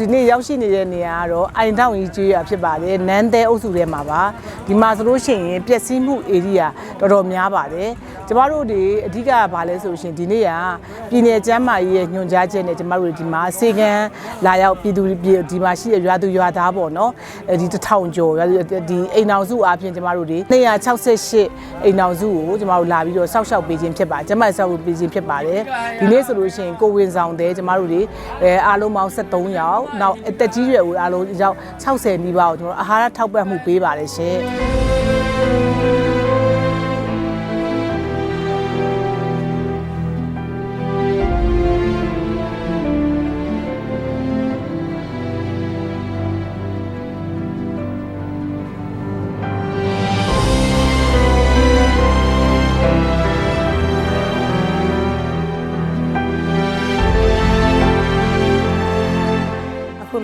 ဒီနေ့ရောက်ရှိနေတဲ့နေရာကတော့အိုင်ထောင်ကြီးကျွေးရဖြစ်ပါတယ်နန်းသေးအုပ်စုထဲမှာပါဒီမှာဆိုလို့ရှိရင်ပျက်စီးမှု area တော်တော်များပါတယ်ကျမတို့ဒီအဓိကကဘာလဲဆိုရှင်ဒီနေ့ကပြည်နယ်ကျန်းမာရေးရဲ့ညွှန်ကြားချက်နဲ့ကျမတို့ဒီမှာစေကန်းလာရောက်ပြည်သူပြည်ဒီမှာရှိတဲ့ရွာသူရွာသားပေါ့နော်အဲဒီတစ်ထောင်ကျော်ရွာသူဒီအိမ်အောင်စုအားဖြင့်ကျမတို့ဒီ268အိမ်အောင်စုကိုကျမတို့လာပြီးတော့စောက်ရှောက်ပေးခြင်းဖြစ်ပါကျမစောက်ပေးခြင်းဖြစ်ပါတယ်ဒီနေ့ဆိုလို့ရှိရင်ကိုဝင်ဆောင်တဲ့ကျမတို့ဒီအဲအားလုံးပေါင်း73ယောက်နောက်အသက်ကြီးရွယ်ဦးအားလုံးရောက်60နီးပါးကိုကျွန်တော်တို့အာဟာရထောက်ပံ့မှုပေးပါတယ်ရှင်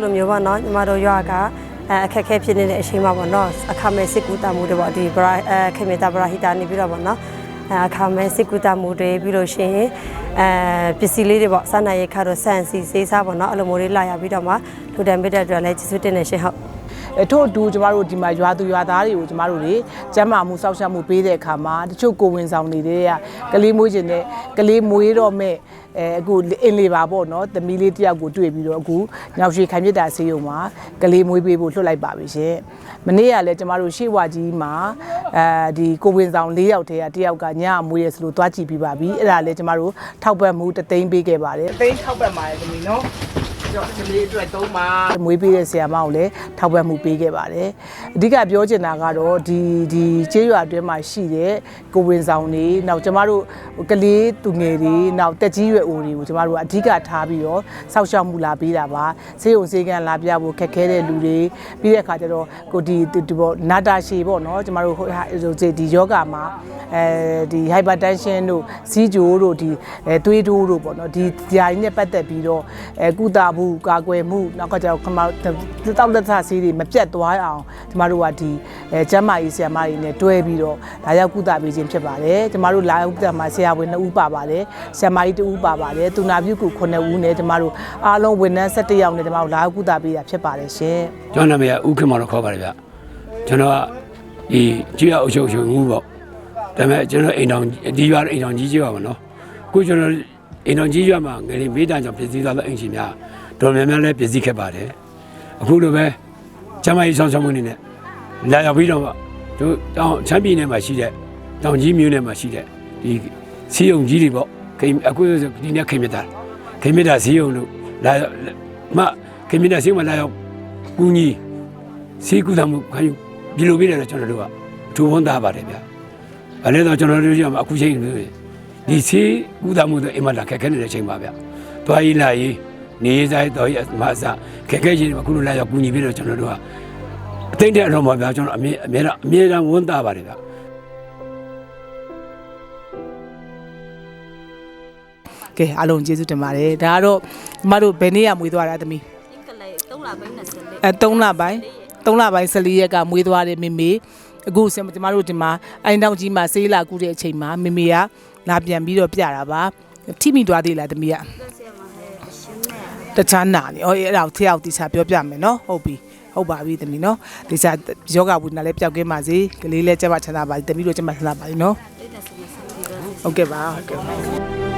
လိုမျိုးပေါ့နော်ညီမတို့ရွာကအဲအခက်အခဲဖြစ်နေတဲ့အချိန်မှာပေါ့နော်အခမဲ့စစ်ကူတာမှုတွေပေါ့ဒီဘရာအဲခေမေတာဘရာဟီတာနေပြီးတော့ပေါ့နော်အဲအခမဲ့စစ်ကူတာမှုတွေပြီးလို့ရှိရင်အဲပစ္စည်းလေးတွေပေါ့စနိုင်ရခါတော့ဆန်စီစေးစားပေါ့နော်အဲ့လိုမျိုးလေးလာရပြီးတော့မှလူတန်ပိတဲ့အတွက်လည်းကျေးဇူးတင်နေရှင်ဟုတ်အဲ ထို့အတူကျမတို့ဒီမှာရွာသူရွာသားတွေကိုကျမတို့တွေကျမ်းမာမှုစောင့်ရှောက်မှုပေးတဲ့အခါမှာတချို့ကိုဝင်ဆောင်နေတဲ့ကကလေးမွေးခြင်းနဲ့ကလေးမွေးတော့မဲ့အဲအခုအင်းလေးပါပေါ့နော်သမီးလေးတယောက်ကိုတွေ့ပြီးတော့အခုညောင်ရွှေခိုင်မြစ်တာဆေးရုံမှာကလေးမွေးပေးဖို့လွှတ်လိုက်ပါပြီရှင်မနေ့ကလည်းကျမတို့ရှေ့ဝါကြီးမှာအဲဒီကိုဝင်ဆောင်၄ယောက်တည်းကတယောက်ကညအမွေးရဆိုလို့သွားကြည့်ပြီးပါပြီအဲ့ဒါလည်းကျမတို့ထောက်ပံ့မှုတသိန်းပေးခဲ့ပါတယ်တသိန်းထောက်ပံ့ပါတယ်သမီးနော် တော့ကလေးအတွက်သုံးပါမွေးပေးတဲ့ဆရာမကိုလည်းထောက်ပံ့မှုပေးခဲ့ပါတယ်အဓိကပြောချင်တာကတော့ဒီဒီကျေးရွာအတွင်းမှာရှိတဲ့ကိုဝင်ဆောင်တွေနောက်ကျမတို့ကလေးသူငယ်တွေနောက်တက်ကြီးရွယ်အိုတွေကိုကျမတို့ကအဓိကထားပြီးတော့စောက်ရှောက်မှုလာပေးတာပါဆေးရုံဆေးကန်းလာပြဖို့ခက်ခဲတဲ့လူတွေပြီးတဲ့အခါကျတော့ကိုဒီဒီပေါ့နာတာရှည်ပေါ့နော်ကျမတို့ဟိုဒီယောဂမှာအဲဒီ hypertension တို့စီးကြိုတို့ဒီအဲသွေးတိုးတို့ပေါ့နော်ဒီຢာကြီးနဲ့ပတ်သက်ပြီးတော့အဲကုသမှုကာကွယ်မှုနောက်ကကျတော့ခမတောက်လက်သဆေးတွေမပြတ်သွားအောင်ကျမတို့ကဒီအဲကျန်းမာရေးဆရာမတွေနဲ့တွဲပြီးတော့လာရောက်ကုသပေးခြင်းဖြစ်ပါတယ်ကျမတို့လာရောက်ကုသမှာဆရာဝန်2ဦးပါပါတယ်ဆရာမကြီး2ဦးပါပါတယ်သူနာပြုကူ9ဦးနဲ့ကျမတို့အားလုံးဝန်ထမ်း17ယောက်နဲ့ကျမတို့လာရောက်ကုသပေးတာဖြစ်ပါတယ်ရှင်ကျွန်တော်နာမည်ကဦးခင်မောင်လို့ခေါ်ပါတယ်ဗျကျွန်တော်ကဒီကြည့်ရအုပ်ချုပ်ချုပ်ငူးပေါ့ဒါပေမဲ့ကျွန်တော်အိမ်တော်ဒီရွာအိမ်တော်ကြီးကြီးပါမနော်အခုကျွန်တော်အိမ်တော်ကြီးရွာမှာငယ်လေးမေးတာကြောင့်ပြည်စည်းသွားတဲ့အိမ်ရှင်များ တော်များများလည်းပြည်စည်းခဲ့ပါတယ်အခုလိုပဲကျမကြီးဆောင်ဆောင်မှုနေနဲ့လာရောက်ပြီးတော့တို့တောင်ချမ်းပြည်နယ်မှာရှိတဲ့တောင်ကြီးမြို့နယ်မှာရှိတဲ့ဒီစီယုံကြီးတွေပေါ့ခိအခုဒီနေ့ခိမြတာခိမြတာစီယုံလို့လာမခိမြတာစီယုံမှာလာရောက်ကူညီစီကူသမှုခံယူဒီလိုပြတယ်တော့ကျွန်တော်တို့ကအထူးဝန်သားပါတယ်ဗျာ။အဲလည်းတော့ကျွန်တော်တို့ရမှာအခုချိန်ဒီစီကူသမှုတော့အင်မတန်ခက်ခဲနေတဲ့အချိန်ပါဗျာ။သွားရေးလာရေး နေရေးစားတော့ရမအစခက်ခဲချင်းမှာခုလိုလာရောက်ကူညီပြီးတော့ကျွန်တော်တို့ကအသိတဲ့အတော်မှာဗျာကျွန်တော်အမြဲအမြဲတမ်းအမြဲတမ်းဝန်သားပါတယ်ဗျာ။ကဲအားလုံးကျေးဇူးတင်ပါတယ်ဒါကတော့ကျမတို့ဘယ်နေ့ကမွေးသွားတာသမီးကလေး3လပိုင်း24အဲ3လပိုင်း3လပိုင်း14ရက်ကမွေးသွားတယ်မေမေအခုဆင်ကျမတို့ဒီမှာအိုင်တောင်ကြီးမှာဆေးလာကူတဲ့အချိန်မှာမေမေကလာပြန်ပြီးတော့ပြတာပါထိမိသွားသေးလားသမီးကဆက်မှာဟဲ့ရှင်နဲ့ တခြားနာနေဩအဲ့ဒါကိုထရောက်တိချာပြောပြမယ်နော်ဟုတ်ပြီဟုတ်ပါပြီသမီးနော်ဒီစားယောဂဝိနာလည်းပျောက်ကင်းပါစေကလေးလည်းကျမချမ်းသာပါစေသမီးတို့ကျမချမ်းသာပါစေနော်တိတ်တက်စီစီပါဟုတ်ကဲ့ပါဟုတ်ကဲ့ပါ